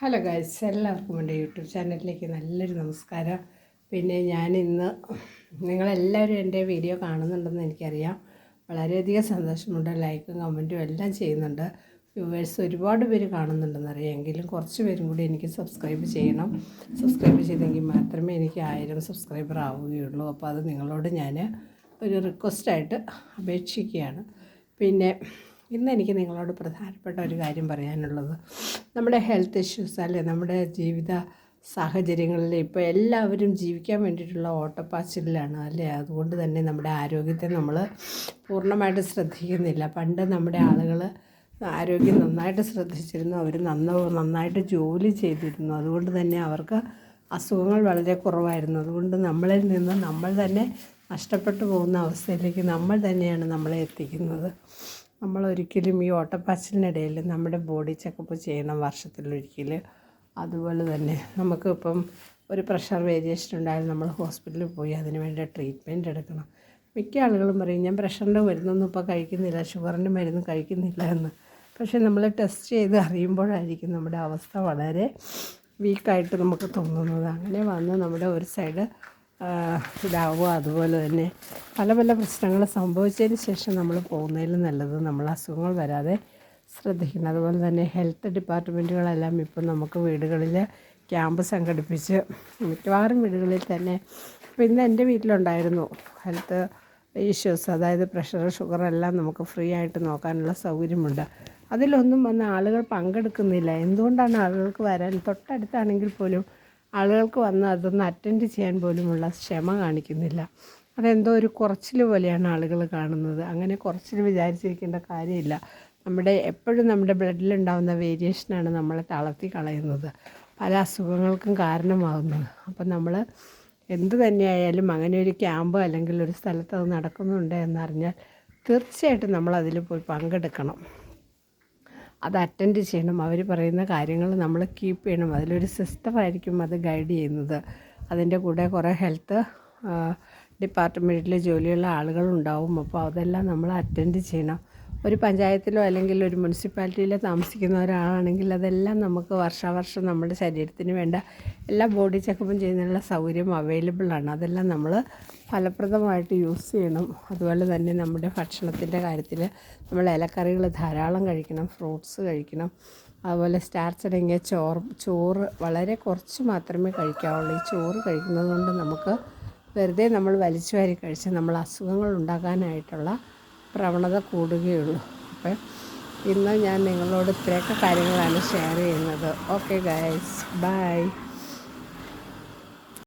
Hello guys എല്ലാവർക്കും എന്റെ YouTube ചാനലിലേക്ക് നല്ലൊരു നമസ്കാരം. പിന്നെ ഞാൻ ഇന്ന് നിങ്ങളെല്ലാവരും എന്റെ വീഡിയോ കാണുന്നുണ്ടെന്ന് എനിക്കറിയാം. വളരെയധികം സന്തോഷമുണ്ട്. ലൈക്കും കമന്റും എല്ലാം ചെയ്യുന്നുണ്ട്. വ്യൂവേഴ്സ് ഒരുപാട് പേര് കാണുന്നുണ്ടെന്നറിയാം എങ്കിലും കുറച്ച് പേരും കൂടി എനിക്ക് സബ്സ്ക്രൈബ് ചെയ്യണം. സബ്സ്ക്രൈബ് ചെയ്തെങ്കിൽ മാത്രമേ എനിക്ക് ആയിരം സബ്സ്ക്രൈബർ ആവുകയുള്ളൂ. അപ്പോൾ അത് നിങ്ങളോട് ഞാൻ ഒരു റിക്വസ്റ്റായിട്ട് അപേക്ഷിക്കുകയാണ്. പിന്നെ ഇന്ന് എനിക്ക് നിങ്ങളോട് പ്രധാനപ്പെട്ട ഒരു കാര്യം പറയാനുള്ളത്. നമ്മുടെ ഹെൽത്ത് ഇഷ്യൂസ് അല്ലെ നമ്മുടെ ജീവിത സാഹചര്യങ്ങളിൽ ഇപ്പോൾ എല്ലാവരും ജീവിക്കാൻ വേണ്ടിയിട്ടുള്ള ഓട്ടപ്പാച്ചിലാണ് അല്ലേ? അതുകൊണ്ട് തന്നെ നമ്മുടെ ആരോഗ്യത്തെ നമ്മൾ പൂർണമായിട്ട് ശ്രദ്ധിക്കുന്നില്ല. പണ്ട് നമ്മുടെ ആളുകൾ ആരോഗ്യം നന്നായിട്ട് ശ്രദ്ധിച്ചിരുന്നു അവർ നന്ന നന്നായിട്ട് ജോലി ചെയ്തിരുന്നു. അതുകൊണ്ട് തന്നെ അവർക്ക് അസുഖങ്ങൾ വളരെ കുറവായിരുന്നു. അതുകൊണ്ട് നമ്മളിൽ നിന്ന് നമ്മൾ തന്നെ നഷ്ടപ്പെട്ടു പോകുന്ന അവസ്ഥയിലേക്ക് നമ്മൾ തന്നെയാണ് നമ്മളെ എത്തിക്കുന്നത്. നമ്മൾ ഒരിക്കലും ഈ ഓട്ടപ്പാച്ചിലിനിടയിൽ നമ്മുടെ ബോഡി ചെക്കപ്പ് ചെയ്യണം വർഷത്തിലൊരിക്കൽ അതുപോലെ തന്നെ നമുക്ക് ഇപ്പം ഒരു പ്രഷർ വേരിയേഷൻ ഉണ്ടായാലും നമ്മൾ ഹോസ്പിറ്റലിൽ പോയി അതിന് വേണ്ട ട്രീറ്റ്മെന്റ് എടുക്കണം. മിക്ക ആളുകളും പറയും ഞാൻ പ്രഷറിന്റെ മരുന്നൊന്നും ഇപ്പോൾ കഴിക്കുന്നില്ല ഷുഗറിന്റെ മരുന്ന് കഴിക്കുന്നില്ല എന്ന്. പക്ഷേ നമ്മൾ ടെസ്റ്റ് ചെയ്ത് അറിയുമ്പോഴായിരിക്കും നമ്മുടെ അവസ്ഥ വളരെ വീക്കായിട്ട് നമുക്ക് തോന്നുന്നത്. അങ്ങനെ വന്ന് നമ്മുടെ ഒരു സൈഡ് ഇതാവുക അതുപോലെ തന്നെ പല പല പ്രശ്നങ്ങൾ സംഭവിച്ചതിന് ശേഷം നമ്മൾ പോകുന്നതിൽ നല്ലത് നമ്മൾ അസുഖങ്ങൾ വരാതെ ശ്രദ്ധിക്കണം. അതുപോലെ തന്നെ ഹെൽത്ത് ഡിപ്പാർട്ട്മെന്റുകളെല്ലാം ഇപ്പോൾ നമുക്ക് വീടുകളിൽ ക്യാമ്പ് സംഘടിപ്പിച്ച് മിക്കവാറും വീടുകളിൽ തന്നെ ഇപ്പം ഇന്ന് എന്റെ വീട്ടിലുണ്ടായിരുന്നു ഹെൽത്ത് ഇഷ്യൂസ് അതായത് പ്രഷർ ഷുഗർ എല്ലാം നമുക്ക് ഫ്രീ ആയിട്ട് നോക്കാനുള്ള സൗകര്യമുണ്ട്. അതിലൊന്നും വന്ന ആളുകൾ പങ്കെടുക്കുന്നില്ല. എന്തുകൊണ്ടാണ് ആളുകൾക്ക് വരാൻ? തൊട്ടടുത്താണെങ്കിൽ പോലും ആളുകൾക്ക് വന്ന് അതൊന്ന് അറ്റൻഡ് ചെയ്യാൻ പോലുമുള്ള ക്ഷമ കാണിക്കുന്നില്ല. അതെന്തോ ഒരു കുറച്ചിൽ പോലെയാണ് ആളുകൾ കാണുന്നത്. അങ്ങനെ കുറച്ചിൽ വിചാരിച്ചിരിക്കേണ്ട കാര്യമില്ല. നമ്മുടെ എപ്പോഴും നമ്മുടെ ബ്ലഡിലുണ്ടാകുന്ന വേരിയേഷനാണ് നമ്മളെ തളർത്തി കളയുന്നത് പല അസുഖങ്ങൾക്കും കാരണമാകുന്നത് അപ്പം നമ്മൾ എന്തു തന്നെയായാലും അങ്ങനെ ഒരു ക്യാമ്പ് അല്ലെങ്കിൽ ഒരു സ്ഥലത്ത് അത് നടക്കുന്നുണ്ട് എന്നറിഞ്ഞാൽ തീർച്ചയായിട്ടും നമ്മൾ പോയി പങ്കെടുക്കണം. അത് അറ്റൻഡ് ചെയ്യണം. അവർ പറയുന്ന കാര്യങ്ങൾ നമ്മൾ കീപ്പ് ചെയ്യണം. അതിലൊരു സിസ്റ്റമായിരിക്കും അത് ഗൈഡ് ചെയ്യുന്നത്. അതിന്റെ കൂടെ കുറേ ഹെൽത്ത് ഡിപ്പാർട്ട്മെന്റിൽ ജോലിയുള്ള ആളുകളുണ്ടാവും. അപ്പോൾ അതെല്ലാം നമ്മൾ അറ്റൻഡ് ചെയ്യണം. ഒരു പഞ്ചായത്തിലോ അല്ലെങ്കിൽ ഒരു മുനിസിപ്പാലിറ്റിയിലോ താമസിക്കുന്ന ഒരാളാണെങ്കിൽ അതെല്ലാം നമുക്ക് വർഷാവർഷം നമ്മുടെ ശരീരത്തിന് വേണ്ട എല്ലാ ബോഡി ചെക്കപ്പും ചെയ്യുന്നതിനുള്ള സൗകര്യം അവൈലബിൾ ആണ്. അതെല്ലാം നമ്മൾ ഫലപ്രദമായിട്ട് യൂസ് ചെയ്യണം. അതുപോലെ തന്നെ നമ്മുടെ ഭക്ഷണത്തിന്റെ കാര്യത്തിൽ നമ്മൾ ഇലക്കറികൾ ധാരാളം കഴിക്കണം ഫ്രൂട്ട്സ് കഴിക്കണം. അതുപോലെ സ്റ്റാർച്ച് അടങ്ങിയ ചോറ് ചോറ് വളരെ കുറച്ച് മാത്രമേ കഴിക്കാവുള്ളൂ. ഈ ചോറ് കഴിക്കുന്നത് കൊണ്ട് നമുക്ക് വെറുതെ നമ്മൾ വലിച്ചു വാരി കഴിച്ച് നമ്മൾ അസുഖങ്ങൾ ഉണ്ടാകാനായിട്ടുള്ള പ്രവണത കൂടുകയുള്ളൂ. അപ്പം ഇന്ന് ഞാൻ നിങ്ങളോട് ഇത്രയൊക്കെ കാര്യങ്ങളാണ് ഷെയർ ചെയ്യുന്നത്. Okay guys bye